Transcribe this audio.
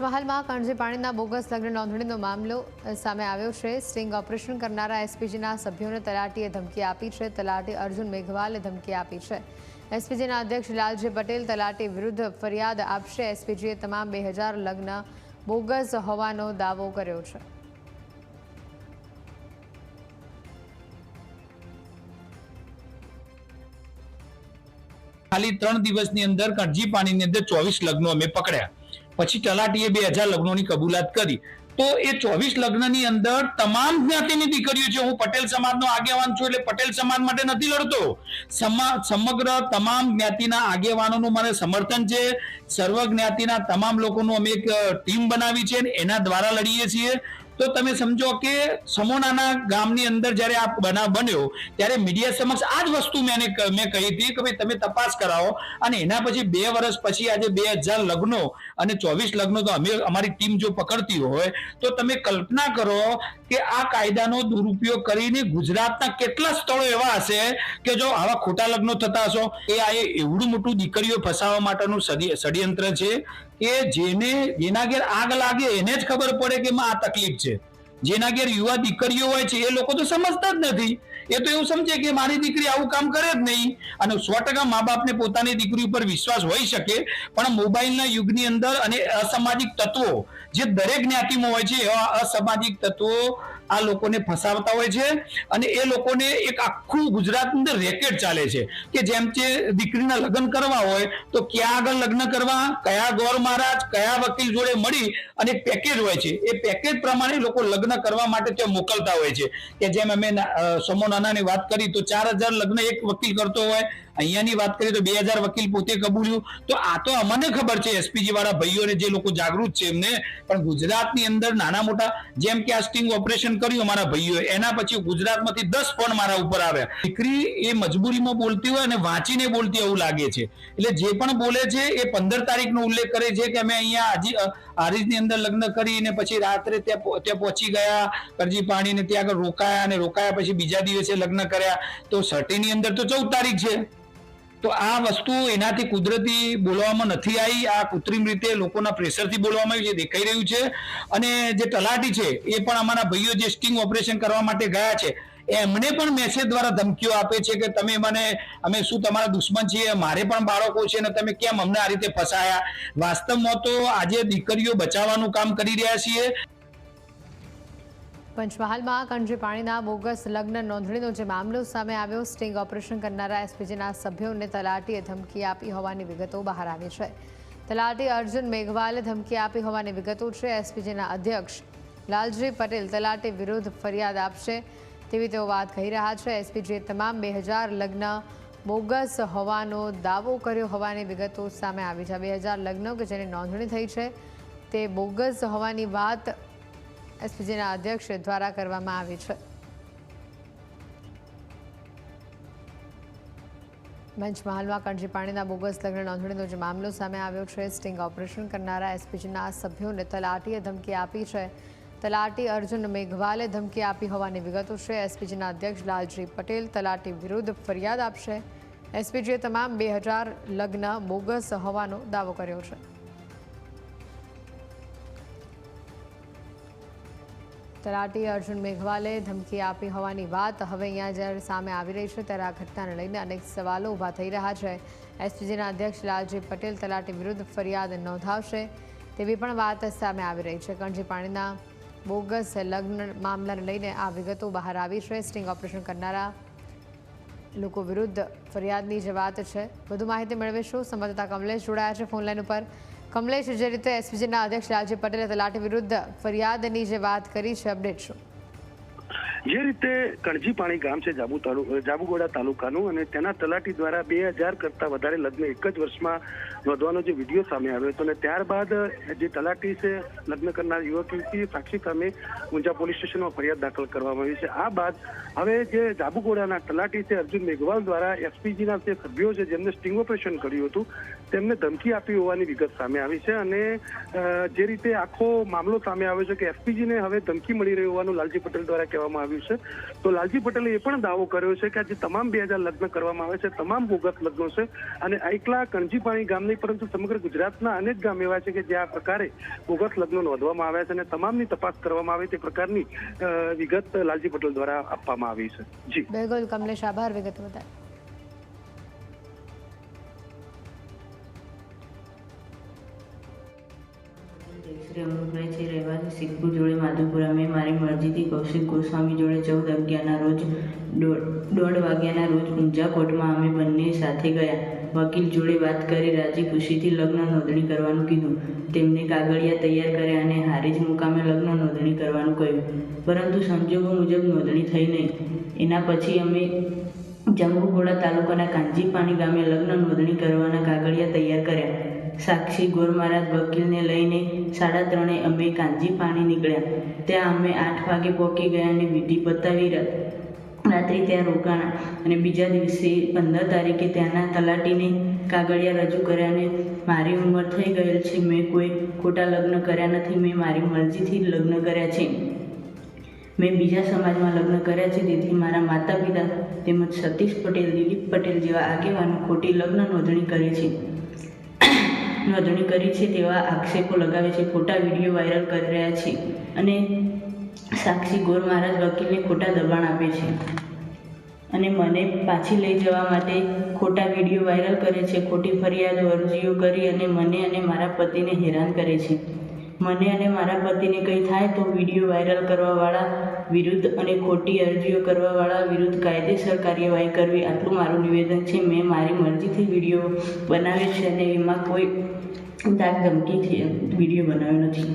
પંચમહાલમાં કણજી પાણીના બોગસ લગ્ન નોંધણીનો મામલો સામે આવ્યો છે. સ્ટિંગ ઓપરેશન કરનારા એસપીજીના સભ્યોને તલાટીએ ધમકી આપી છે. તલાટી અર્જુન મેઘવાલે ધમકી આપી છે. એસપીજીના અધ્યક્ષ લાલજી પટેલ તલાટી વિરુદ્ધ ફરિયાદ આપશે. એસપીજીએ તમામ બે લગ્ન બોગસ હોવાનો દાવો કર્યો છે. ખાલી ત્રણ દિવસની અંદર કણજી પાણીની અંદર ચોવીસ લગ્નો અમે પકડ્યા. પછી તલાટીએ બે હજાર લગ્નોની કબૂલાત કરી. તો એ ચોવીસ લગ્નની અંદર તમામ જ્ઞાતિની દીકરીઓ છે, હું પટેલ સમાજનો આગેવાન છું એટલે પટેલ સમાજ માટે નથી લડતો. સમા, સમગ્ર તમામ જ્ઞાતિના આગેવાનોનું મને સમર્થન છે. સર્વ જ્ઞાતિના તમામ લોકોનું અમે એક ટીમ બનાવી છે એના દ્વારા લડીએ છીએ. તો તમે સમજો કે સમોનાના ગામની અંદર જ્યારે આ બનાવ બન્યો, ત્યારે મીડિયા સમક્ષ આ જ વસ્તુ મેં મેં કહી હતી કે ભાઈ તમે તપાસ કરાવો. અને એના પછી બે વર્ષ પછી આજે બે હજાર લગ્નો અને ચોવીસ લગ્નો તો અમે, અમારી ટીમ જો પકડતી હોય, તો તમે કલ્પના કરો કે આ કાયદાનો દુરુપયોગ કરીને ગુજરાતના કેટલા સ્થળો એવા હશે કે જો આવા ખોટા લગ્નો થતા હશો. એ આ એવડું મોટું દીકરીઓ ફસાવવા માટેનું ષડયંત્ર છે. કે જેને, જેના ઘેર આગ લાગે એને જ ખબર પડે કે આ તકલીફ છે. જેના ઘેર યુવા દીકરીઓ હોય છે, એ લોકો તો સમજતા જ નથી. એ તો એવું સમજે કે મારી દીકરી આવું કામ કરે જ નહીં અને સો ટકા મા બાપને પોતાની દીકરી ઉપર વિશ્વાસ હોઈ શકે, પણ મોબાઈલના યુગની અંદર અને અસામાજિક તત્વો, જે દરેક જ્ઞાતિમાં હોય છે, એવા અસામાજિક તત્વો આ લોકોને ફસાવતા હોય છે અને એ લોકોને એક આખું ગુજરાતની અંદર રેકેટ ચાલે છે કે જેમ કે દીકરીના લગ્ન કરવા હોય તો ક્યાં આગળ લગ્ન કરવા, કયા ગોર મહારાજ, કયા વકીલ જોડે મળી અને પેકેજ હોય છે. એ પેકેજ પ્રમાણે લોકો લગ્ન કરવા માટે ત્યાં મોકલતા હોય છે. કે જેમ અમે સમો નાનાની વાત કરી તો ચાર હજાર લગ્ન એક વકીલ કરતો હોય. અહીંયાની વાત કરીએ તો બે હજાર વકીલ પોતે કબૂલ્યું. તો આ તો અમને ખબર છે એસપીજી વાળા ભાઈઓને જે લોકો જાગૃત છે એમને. પણ ગુજરાતની અંદર નાના મોટા, જેમ કે આ સ્ટિંગ ઓપરેશન કર્યું અમારા ભાઈઓ એના પછી ગુજરાતમાંથી દસ ફોન મારા ઉપર આવ્યા. દીકરી એ મજબૂરીમાં બોલતી હોય અને વાંચીને બોલતી એવું લાગે છે. એટલે જે પણ બોલે છે એ પંદર તારીખનો ઉલ્લેખ કરે છે કે અમે અહીંયા હાજી આરીજની અંદર લગ્ન કરીને પછી રાત્રે ત્યાં ત્યાં પહોંચી ગયા કરજી પાણીને ત્યાં આગળ રોકાયા અને રોકાયા પછી બીજા દિવસે લગ્ન કર્યા. તો સર્ટીની અંદર તો ચૌદ તારીખ છે. તો આ વસ્તુ એનાથી કુદરતી બોલવામાં નથી આવી. આ કૃત્રિમ રીતે લોકોના પ્રેશરથી બોલવામાં આવ્યું છે, દેખાઈ રહ્યું છે. અને જે તલાટી છે, એ પણ અમારા ભાઈઓ જે સ્ટિંગ ઓપરેશન કરવા માટે ગયા છે, એમને પણ મેસેજ દ્વારા ધમકીઓ આપે છે કે તમે મને, અમે શું તમારા દુશ્મન છીએ, મારે પણ બાળકો છે અને તમે કેમ અમને આ રીતે ફસાયા? વાસ્તવમાં તો આજે દીકરીઓ બચાવવાનું કામ કરી રહ્યા છીએ. પંચમહાલમાં કણજી પાણીના બોગસ લગ્ન નોંધણીનો જે મામલો સામે આવ્યો, સ્ટિંગ ઓપરેશન કરનારા એસપીજીના સભ્યોને તલાટીએ ધમકી આપી હોવાની વિગતો બહાર આવી છે. તલાટી અર્જુન મેઘવાલે ધમકી આપી હોવાની વિગતો છે. એસપીજીના અધ્યક્ષ લાલજી પટેલ તલાટી વિરુદ્ધ ફરિયાદ આપશે તેવી તેઓ વાત કહી રહ્યા છે. એસપીજીએ તમામ બે લગ્ન બોગસ હોવાનો દાવો કર્યો હોવાની વિગતો સામે આવી છે. બે હજાર લગ્નો કે જેની નોંધણી થઈ છે તે બોગસ હોવાની વાત એસપીજીના અધ્યક્ષ દ્વારા કરવામાં આવી છે. પંચમહાલમાં કણજી પાણીના બોગસ લગ્ન નોંધણીનો જે મામલો સામે આવ્યો છે, સ્ટિંગ ઓપરેશન કરનારા એસપીજીના સભ્યોને તલાટીએ ધમકી આપી છે. તલાટી અર્જુન મેઘવાલે ધમકી આપી હોવાની વિગતો છે. એસપીજીના અધ્યક્ષ લાલજી પટેલ તલાટી વિરુદ્ધ ફરિયાદ આપશે. એસપીજીએ તમામ બે હજાર લગ્ન બોગસ હોવાનો દાવો કર્યો છે. તલાટી અર્જુન મેઘવાલે ધમકી આપી હોવાની વાત. હવે અહીંયા જ્યારે સામે આવી રહી છે ત્યારે આ ઘટનાને લઈને અનેક સવાલો ઊભા થઈ રહ્યા છે. એસપીજીના અધ્યક્ષ લાલજી પટેલ તલાટી વિરુદ્ધ ફરિયાદ નોંધાવશે તેવી પણ વાત સામે આવી રહી છે. કણજી પાણીના બોગસ લગ્ન મામલાને લઈને આ વિગતો બહાર આવી છે. સ્ટિંગ ઓપરેશન કરનારા લોકો વિરુદ્ધ ફરિયાદની જે વાત છે. વધુ માહિતી મેળવીશું. સંવાદદાતા કમલેશ જોડાયા છે ફોનલાઈન ઉપર. કમલેશ, જે રીતે એસપીજીના અધ્યક્ષ લાલજી પટેલે તલાટી વિરુદ્ધ ફરિયાદની જે વાત કરી છે અપડેટ શું? જે રીતે કણજી પાણી ગામ છે જાબુ જાબુગોડા તાલુકાનું અને તેના તલાટી દ્વારા બે હજાર કરતા વધારે લગ્ન એક જ વર્ષમાં નોંધવાનો જે વીડિયો સામે આવ્યો હતો અને ત્યારબાદ જે તલાટી છે લગ્ન કરનાર યુવક યુવતી સાક્ષી સામે ઊંઝા પોલીસ સ્ટેશનમાં ફરિયાદ દાખલ કરવામાં આવી છે. આ બાદ હવે જે જાબુગોડાના તલાટી છે અર્જુન મેઘવાલ દ્વારા એસપીજીના જે સભ્યો છે જેમને સ્ટિંગ ઓપરેશન કર્યું હતું, તેમને ધમકી આપી હોવાની વિગત સામે આવી છે અને જે રીતે આખો મામલો સામે આવ્યો છે કે એસપીજીને હવે ધમકી મળી રહી હોવાનું લાલજી પટેલ દ્વારા કહેવામાં આવ્યું આવ્યું છે. તો લાલજી પટેલે એ પણ દાવો કર્યો છે કે આ જે તમામ બે હજાર લગ્ન કરવામાં આવે છે, તમામ ભૂગત લગ્નો છે અને એકલા કણજીપાણી ગામ નહીં પરંતુ સમગ્ર ગુજરાતના અનેક ગામ એવા છે કે જે આ પ્રકારે ભૂગત લગ્નો નોંધવામાં આવ્યા છે અને તમામની તપાસ કરવામાં આવે તે પ્રકારની વિગત લાલજી પટેલ દ્વારા આપવામાં આવી છે. જી. બિલકુલ, કમલેશ, આભાર વિગત બદલ. સિદ્ધપુર જોડે માધુપુરા મેં મારી મરજીથી કૌશિક ગોસ્વામી જોડે ચૌદ અગિયારના રોજ દોઢ વાગ્યાના રોજ ઊંઝા કોર્ટમાં અમે બંને સાથે ગયા. વકીલ જોડે વાત કરી રાજી ખુશીથી લગ્ન નોંધણી કરવાનું કીધું. તેમને કાગળિયા તૈયાર કર્યા અને હારીજ મુકામે લગ્ન નોંધણી કરવાનું કહ્યું. પરંતુ સંજોગો મુજબ નોંધણી થઈ નહીં. એના પછી અમે જંબુઘોડા તાલુકાના કાંજીપાણી ગામે લગ્ન નોંધણી કરવાના કાગળિયા તૈયાર કર્યા. સાક્ષી ગોર મહારાજ વકીલને લઈને સાડા ત્રણે અમે કાંજી પાણી નીકળ્યા. ત્યાં અમે આઠ વાગે પહોંચી ગયા અને વિધિ પતાવી રાત્રે ત્યાં રોકાણા અને બીજા દિવસે પંદર તારીખે ત્યાંના તલાટીને કાગળિયા રજૂ કર્યા અને મારી ઉંમર થઈ ગયેલ છે, મેં કોઈ ખોટા લગ્ન કર્યા નથી, મેં મારી મરજીથી લગ્ન કર્યા છે. મેં બીજા સમાજમાં લગ્ન કર્યા છે, તેથી મારા માતા પિતા તેમજ સતીશ પટેલ દિલીપ પટેલ જેવા આગેવાનો ખોટી લગ્ન નોંધણી કરી છે. નોંધણી કરી છે તેવા આક્ષેપો લગાવે છે. ખોટા વીડિયો વાયરલ કરી રહ્યા છે અને સાક્ષી ગોર મહારાજ વકીલને ખોટા દબાણ આપે છે. અને મને પાછી લઈ જવા માટે ખોટા વીડિયો વાયરલ કરે છે. ખોટી ફરિયાદો, અરજીઓ કરી અને મને અને મારા પતિને હેરાન કરે છે. મને અને મારા પતિને કંઈ થાય તો વીડિયો વાયરલ કરવાવાળા વિરુદ્ધ અને ખોટી અરજીઓ કરવાવાળા વિરુદ્ધ કાયદેસર કાર્યવાહી કરવી આટલું મારું નિવેદન છે. મેં મારી મરજીથી વીડિયો બનાવ્યો છે અને એમાં કોઈ દાગ ધમકીથી વીડિયો બનાવ્યો નથી.